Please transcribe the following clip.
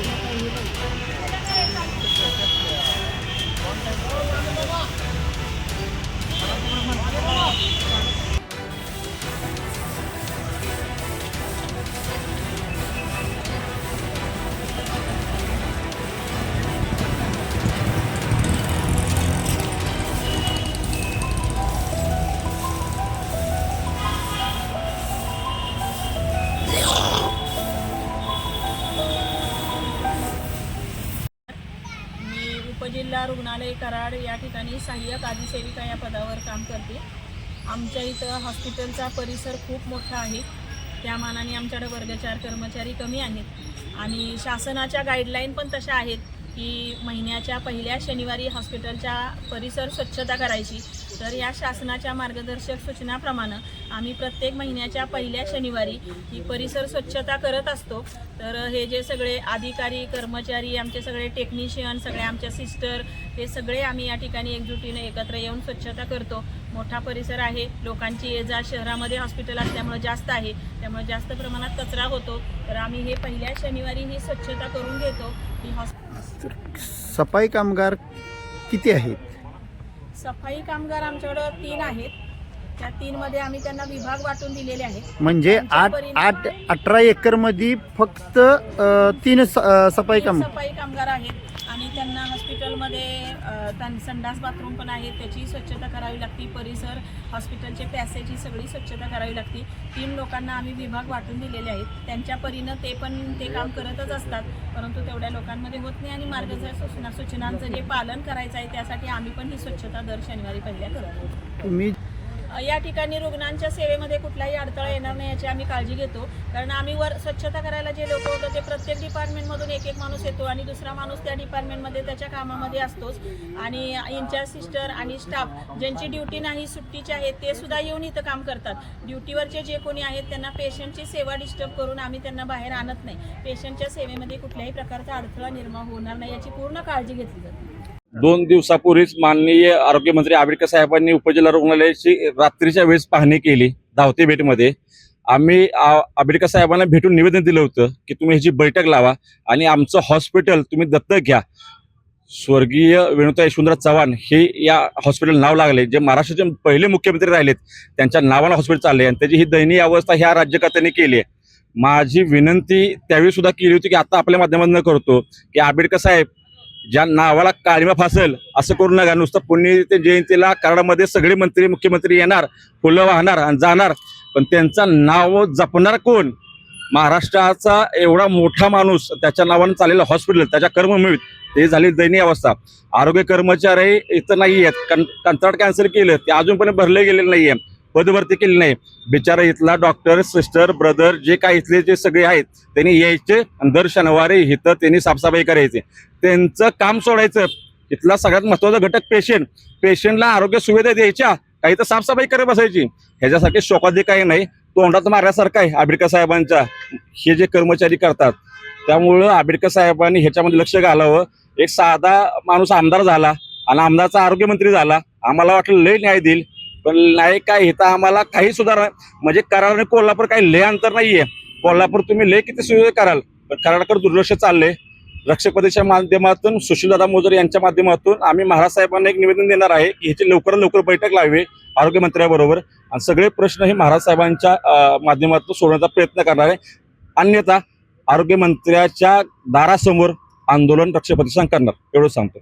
Thank you. रुग्णालय कराड या ठिकाणी सहाय्यक आदिसेविका या पदावर काम करते. आमच्या इथं हॉस्पिटलचा परिसर खूप मोठा आहे. त्या मानाने आमच्याकडे वर्गचार कर्मचारी कमी आहेत. आणि शासनाच्या गाईडलाईन पण तशा आहेत की महिन्याच्या पहिल्या शनिवारी हॉस्पिटलच्या परिसर स्वच्छता करायची. तर या शासनाच्या मार्गदर्शक सूचनाप्रमाणे आम्ही प्रत्येक महिन्याच्या पहिल्या शनिवारी ही परिसर स्वच्छता करत असतो. तर हे जे सगळे अधिकारी कर्मचारी आमचे सगळे टेक्निशियन सगळे आमच्या सिस्टर हे सगळे आम्ही या ठिकाणी एकजुटीने एकत्र येऊन स्वच्छता करतो. मोठा परिसर आहे. लोकांची ये जा शहरामध्ये हॉस्पिटल असल्यामुळे जास्त आहे. त्यामुळे जास्त प्रमाणात कचरा होतो. तर आम्ही हे पहिल्या शनिवारी ही स्वच्छता करून घेतो. ही हॉस् सफाई कामगार किती आहेत? सफाई कामगार आमच्याकडं तीन आहेत. त्या तीनमध्ये आम्ही त्यांना विभाग वाटून दिलेले आहेत. म्हणजे आठ आठ अठरा एकरमध्ये फक्त तीन स- अ, सफाई तीन काम सफाई कामगार आहेत. आणि त्यांना हॉस्पिटलमध्ये त्यां- संडास बाथरूम पण आहे त्याची स्वच्छता करावी लागते. परिसर हॉस्पिटलचे पॅसेज ही सगळी स्वच्छता करावी लागते. तीन लोकांना आम्ही विभाग वाटून दिलेले आहेत. त्यांच्या परीनं ते पण ते काम करतच असतात. परंतु तेवढ्या लोकांमध्ये होत नाही आणि मार्गदर्शक सूचना सूचनांचं जे पालन करायचं आहे त्यासाठी आम्ही पण ही स्वच्छता दर शनिवारी पहिल्या करतो. तुम्ही या ठिकाणी रुग्णांच्या सेवेमध्ये कुठलाही अडथळा येणार नाही याची आम्ही काळजी घेतो. कारण आम्ही वर स्वच्छता करायला जे लोक होतं ते प्रत्येक डिपार्टमेंटमधून एक एक माणूस येतो आणि दुसरा माणूस त्या डिपार्टमेंटमध्ये त्याच्या कामामध्ये असतोच. आणि इंचार्ज सिस्टर आणि स्टाफ ज्यांची ड्युटी नाही सुट्टीचे आहेत ते सुद्धा येऊन इथं काम करतात. ड्युटीवरचे जे कोणी आहेत त्यांना पेशंटची सेवा डिस्टर्ब करून आम्ही त्यांना बाहेर आणत नाही. पेशंटच्या सेवेमध्ये कुठल्याही प्रकारचा अडथळा निर्माण होणार नाही याची पूर्ण काळजी घेतली जाते. दोन दिवसापूर्वीच माननीय आरोग्यमंत्री आंबेडकर साहेबांनी उपजिल्हा रुग्णालयाची रात्रीच्या वेळेस पाहणी केली धावते भेटमध्ये. आम्ही आ- आंबेडकर साहेबांना भेटून निवेदन दिलं होतं की तुम्ही ह्याची बैठक लावा आणि आमचं हॉस्पिटल तुम्ही दत्तक घ्या. स्वर्गीय वेणुता यशवंतराव चव्हाण हे या हॉस्पिटल नाव लागले जे महाराष्ट्राचे पहिले मुख्यमंत्री राहिलेत. त्यांच्या नावानं हॉस्पिटल चालले आणि त्याची ही दयनीय अवस्था ह्या राज्यकर्त्यांनी केली आहे. माझी विनंती त्यावेळी सुद्धा केली होती की आता आपल्या माध्यमातून करतो की आंबेडकर साहेब ज्या नावाला काळीमा फासेल असं करू नका. नुसतं पुण्य जयंतीला कराडामध्ये सगळे मंत्री मुख्यमंत्री येणार फुलं वाहणार आणि जाणार. पण त्यांचं नाव जपणार कोण? महाराष्ट्राचा एवढा मोठा माणूस त्याच्या नावानं चाललेलं हॉस्पिटल त्याच्या कर्मभूमीत ते झाली दयनीय अवस्था. आरोग्य कर्मचारी इथं नाही आहेत कं कंत्राट कॅन्सल केलं. ते अजूनपर्यंत भरले गेलेलं नाही आहे पदभरती केली नाही. बिचारा इथला डॉक्टर सिस्टर ब्रदर जे काय इथले जे सगळे आहेत त्यांनी यायचे आणि दर शनिवारी इथं त्यांनी साफसफाई करायची. त्यांचं काम सोडायचं. इथला सगळ्यात महत्त्वाचा घटक पेशंट पेशंटला आरोग्य सुविधा द्यायच्या. काही तर साफसफाई करत बसायची. ह्याच्यासाठी शोकाधी काही नाही. तोंडात मारण्यासारखं आहे आंबेडकर साहेबांच्या. हे जे कर्मचारी करतात. त्यामुळं आंबेडकर साहेबांनी ह्याच्यामध्ये लक्ष घालावं. एक साधा माणूस आमदार झाला आणि आमदारचा आरोग्यमंत्री झाला. आम्हाला वाटलं लय न्याय देईल. पण नाही काय इथं आम्हाला काही सुधारणा म्हणजे कराड आणि कोल्हापूर काही लय अंतर नाहीये. कोल्हापूर तुम्ही लय किती सुविधा कराल पण कराडकडे दुर्लक्ष चाललंय. रक्षपतीच्या माध्यमातून सुशीलदादा मोजर यांच्या माध्यमातून आम्ही महाराज साहेबांना एक निवेदन देणार आहे की ह्याची लवकरात लवकर बैठक लावे आरोग्यमंत्र्याबरोबर आणि सगळे प्रश्न हे महाराज साहेबांच्या माध्यमातून सोडण्याचा प्रयत्न करणार आहे. अन्यथा आरोग्यमंत्र्याच्या दारासमोर आंदोलन रक्षपती संघ करणार. एवढं सांगतो.